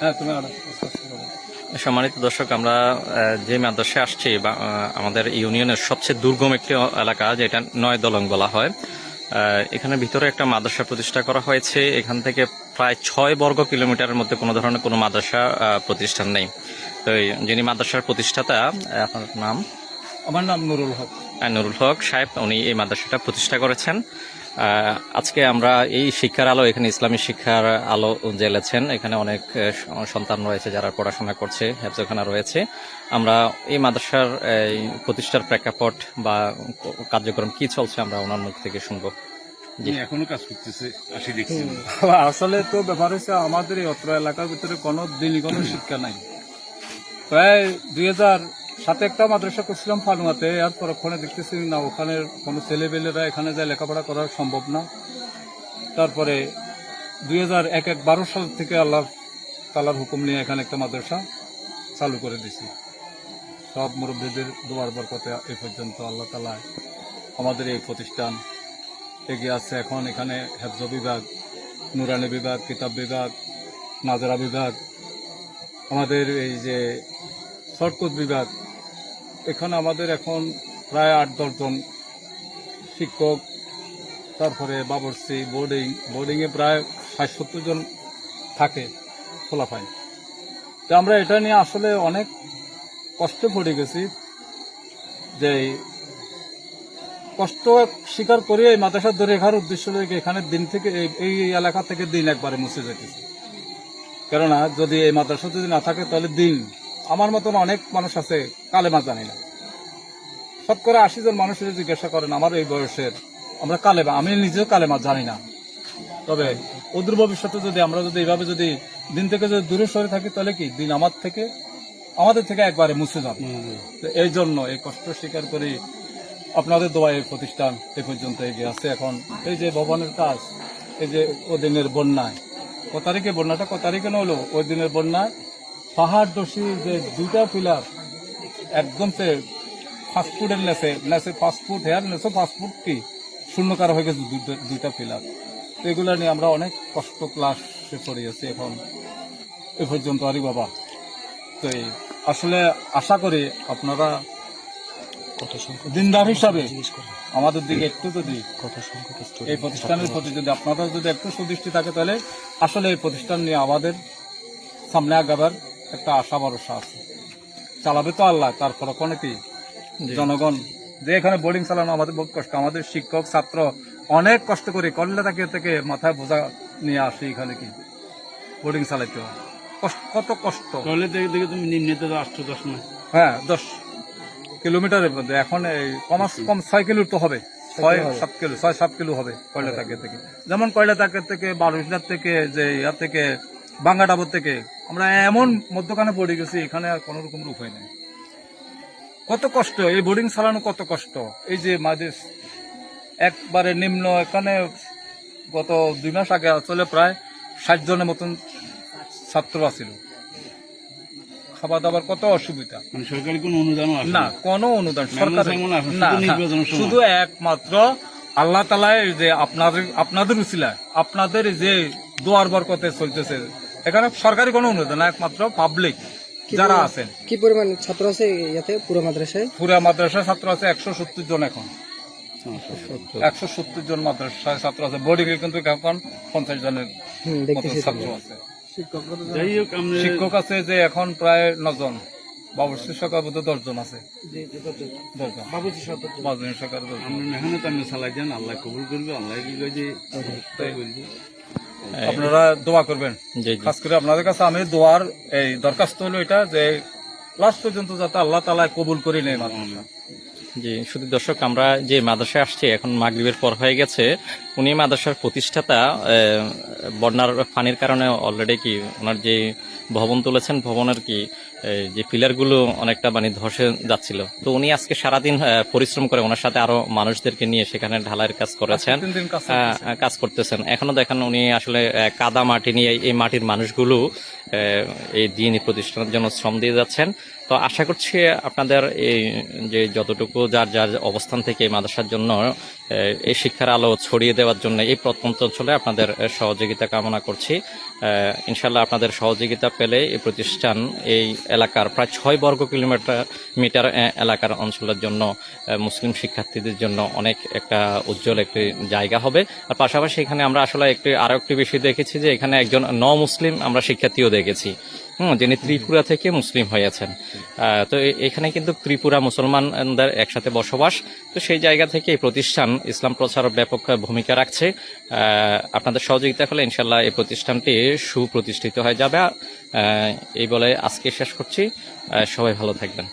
হ্যাঁ তুমি আরও। সম্মানিত দর্শক আমরা যে মাদ্রাসায় আসছি বা, আমাদের ইউনিয়নের সবচেয়ে দুর্গম একটি এলাকা যেটা নয় দলং বলা হয় এখানে ভিতরে একটা মাদ্রাসা প্রতিষ্ঠা করা হয়েছে। এখান থেকে প্রায় ছয় বর্গ কিলোমিটারের মধ্যে কোনো ধরনের কোনো মাদ্রাসা প্রতিষ্ঠান নেই। তো এই যিনি মাদ্রাসার প্রতিষ্ঠাতা আপনার নাম? আমার নাম নুরুল হক। নুরুল হক সাহেব উনি এই মাদ্রাসাটা প্রতিষ্ঠা করেছেন। আজকে আমরা এই শিক্ষার আলো এখানে ইসলামী শিক্ষার আলো জ্বেলেছেন। এখানে অনেক সন্তান রয়েছে যারা পড়াশোনা করছে হেফজখানা রয়েছে। আমরা এই মাদ্রাসার এই প্রতিষ্ঠার প্রেক্ষাপট বা কার্যক্রম কি চলছে আমরা ওনার মুখ থেকে শুনব। এখনও কাজ করতেছে আসি দেখছি। আসলে তো ব্যাপার হচ্ছে আমাদের এই অত্র এলাকার ভিতরে কোনো দিনই কোনো শিক্ষা নাই। প্রায় দুই হাজার সাথে একটা মাদ্রাসা করছিলাম ফানুয়াতে আর পরক্ষণে দেখতেছি না ওখানে কোনো ছেলেবেলেরা এখানে যায় লেখাপড়া করা সম্ভব না। তারপরে দুই হাজার এক এক বারো সাল থেকে আল্লাহ তালার হুকুম নিয়ে এখানে একটা মাদ্রাসা চালু করে দিছি। সব মুরব্বীদের দোয়ার বরকতে এই পর্যন্ত আল্লাহ তালা আমাদের এই প্রতিষ্ঠান এগিয়ে আছে। এখন এখানে হেফজ বিভাগ, নুরানি বিভাগ, কিতাব বিভাগ, নাজরা বিভাগ, আমাদের এই যে শর্টকুট বিভাগ এখানে আমাদের এখন প্রায় আট দশজন শিক্ষক, তারপরে বাবরসি, বোর্ডিং, বোর্ডিংয়ে প্রায় ষাট, সত্তর জন থাকে ফলাফাই তো আমরা এটা নিয়ে আসলে অনেক কষ্টে পড়ে গেছি যে কষ্ট স্বীকার করে এই মাদ্রাসা ধরে রাখার উদ্দেশ্য রেখে এখানে দিন থেকে এই- এই এলাকা থেকে দিন একবারে মুছে যেতেছে। কেননা যদি এই মাদ্রাসা যদি না থাকে তাহলে দিন, আমার মতন অনেক মানুষ আছে, কালেমা জানি না। শতকরা আশি জন মানুষের জিজ্ঞাসা করেন আমার এই বয়সের আমরা কালেমা আমি নিজেও কালেমা জানি না। তবে অদূর ভবিষ্যতে যদি আমরা যদি এইভাবে যদি দিন থেকে যদি দূরে সরে থাকি তাহলে কি দিন আমার থেকে আমাদের থেকে একবারে মুছে যাবে। তো এই জন্য এই কষ্ট স্বীকার করি আপনাদের দোয়া এই প্রতিষ্ঠান এ পর্যন্ত এগিয়ে আছে। এখন এই যে ভবনের কাজ এই যে ওদিনের বন্যায় ক তারিখে বন্যাটা ক তারিখে না হলো? ওই দিনের বন্যায় পাহাড় দোষী যে দুইটা পিলার একদম সে ফাস্টফুডের নেছে নেছে ফাস্টফুড হেয়ার নেছে ফাস্টফুড কি? শূন্যকার হয়ে গেছে দুইটা- পিলার তো এগুলো নিয়ে আমরা অনেক কষ্ট ক্লাসে পড়িয়েছি এখন। এ পর্যন্ত আরে বাবা। তো এই আসলে আশা করি আপনারা দিনদার হিসাবে আমাদের দিকে একটু যদি এই প্রতিষ্ঠানের প্রতি যদি আপনারা যদি একটু সুদৃষ্টি থাকে তাহলে আসলে এই প্রতিষ্ঠান নিয়ে আমাদের সামনে আগাবার একটা আশা ভরসা আছে। চালাবে তো আল্লাহ তারপরে কোনো কি জনগণ যে এখানে বোর্ডিং চালানো আমাদের বহুত কষ্ট আমাদের শিক্ষক ছাত্র অনেক কষ্ট করে কল্লা থেকে থেকে মাথায় বোঝা নিয়ে আসি এখানে কি বোর্ডিং চালাইতে হয়। কষ্ট- কত কষ্ট। দেখে তুমি নিম্নে তো আটশো দশ নয় হ্যাঁ দশ কিলোমিটারের মধ্যে। এখন এই কমাস কম ছয় কিলো তো হবে। ছয় সাত কিলো ছয় সাত কিলো হবে কয়লা তাকের থেকে। যেমন কয়লা তাকের থেকে বারোশিলার থেকে যে ইয়ার থেকে বাঙ্গাডাবর থেকে আমরা এমন মধ্যখানে পড়ে গেছি এখানে আর কোনো রকম উপায় নেই। কত কষ্ট এই বোর্ডিং চালানো কত কষ্ট? এই যে মাঝে একবারে নিম্ন এখানে গত দুই মাস আগে আসলে প্রায় ষাট জনের মতন ছাত্র আছিল। খাওয়া দাওয়ার কত অসুবিধা? মানে সরকারি কোনো অনুদান না কোনো অনুদান সরকার না শুধু একমাত্র আল্লাহ তালায় যে আপনাদের আপনাদের উচিলা আপনাদের যে দোয়ার বরকতে চলতেছে এখানে সরকারি কোনো অনুদান না একমাত্র পাবলিক যারা আছেন। কি পরিমাণ ছাত্র আছে ইয়াতে? পুরো মাদ্রাসায়? পুরা মাদ্রাসায় ছাত্র আছে একশো সত্তর জন এখন। একশো সত্তর। জন মাদ্রাসায় ছাত্র আছে। বোর্ডিং এ কিন্তু এখন পঞ্চাশ জনের। ছাত্র আছে। শিক্ষক আছে? যে এখন প্রায় নজন। বাবুর শিক্ষক বোধ দশজন আছে। দশজন। বাবুর শিক্ষক দশজন। আমরা এখানে চালাই যান আল্লাহ কবুল করবে আল্লাহ কি যে বলব। আপনারা দোয়া করবেন। খাস করে আপনাদের কাছে আমি দোয়ার এই দরখাস্ত হলো এটা যে লাস্ট পর্যন্ত যাতে আল্লাহ তালায় কবুল করে নেই জি শুধু দর্শক আমরা যে মাদ্রাসায় আসছি এখন মাগরীবের পর হয়ে গেছে। উনি মাদ্রাসার প্রতিষ্ঠাতা বন্যার পানির কারণে অলরেডি কি ওনার যে ভবন তুলেছেন ভবনের কি যে পিলারগুলো অনেকটা মানে ধসে যাচ্ছিল। তো উনি আজকে সারাদিন পরিশ্রম করে ওনার সাথে আরও মানুষদেরকে নিয়ে সেখানে ঢালাইয়ের কাজ করেছেন। কাজ আহ, কাজ করতেছেন। এখনও দেখেন উনি আসলে কাদা মাটি নিয়ে এই মাটির মানুষগুলো এই দিনই প্রতিষ্ঠানের জন্য শ্রম দিয়ে যাচ্ছেন। তো আশা করছি আপনাদের এই যে যতটুকু যার যার অবস্থান থেকে এই মাদ্রাসার জন্য এই শিক্ষার আলো ছড়িয়ে দেওয়ার জন্য এই প্রত্যন্ত অঞ্চলে আপনাদের সহযোগিতা কামনা করছি। ইনশাল্লাহ আপনাদের সহযোগিতা পেলে এই প্রতিষ্ঠান এই এলাকার প্রায় ছয় বর্গ কিলোমিটার, মিটার এলাকার অঞ্চলের জন্য মুসলিম শিক্ষার্থীদের জন্য অনেক একটা উজ্জ্বল একটি জায়গা হবে। আর পাশাপাশি এখানে আমরা আসলে একটি আরও একটি বিষয় দেখেছি যে এখানে একজন ন মুসলিম আমরা শিক্ষার্থীও দেখেছি। হুম, যিনি ত্রিপুরা থেকে মুসলিম হয়েছেন। তো এখানে কিন্তু ত্রিপুরা মুসলমানদের একসাথে বসবাস। তো সেই জায়গা থেকে এই প্রতিষ্ঠান ইসলাম প্রচার ব্যাপক ভূমিকা রাখছে। আহ, আপনাদের সহযোগিতা হলে ইনশাল্লাহ এই প্রতিষ্ঠানটি সুপ্রতিষ্ঠিত হয়ে যাবে। এই বলে আজকে শেষ করছি। সবাই ভালো থাকবেন।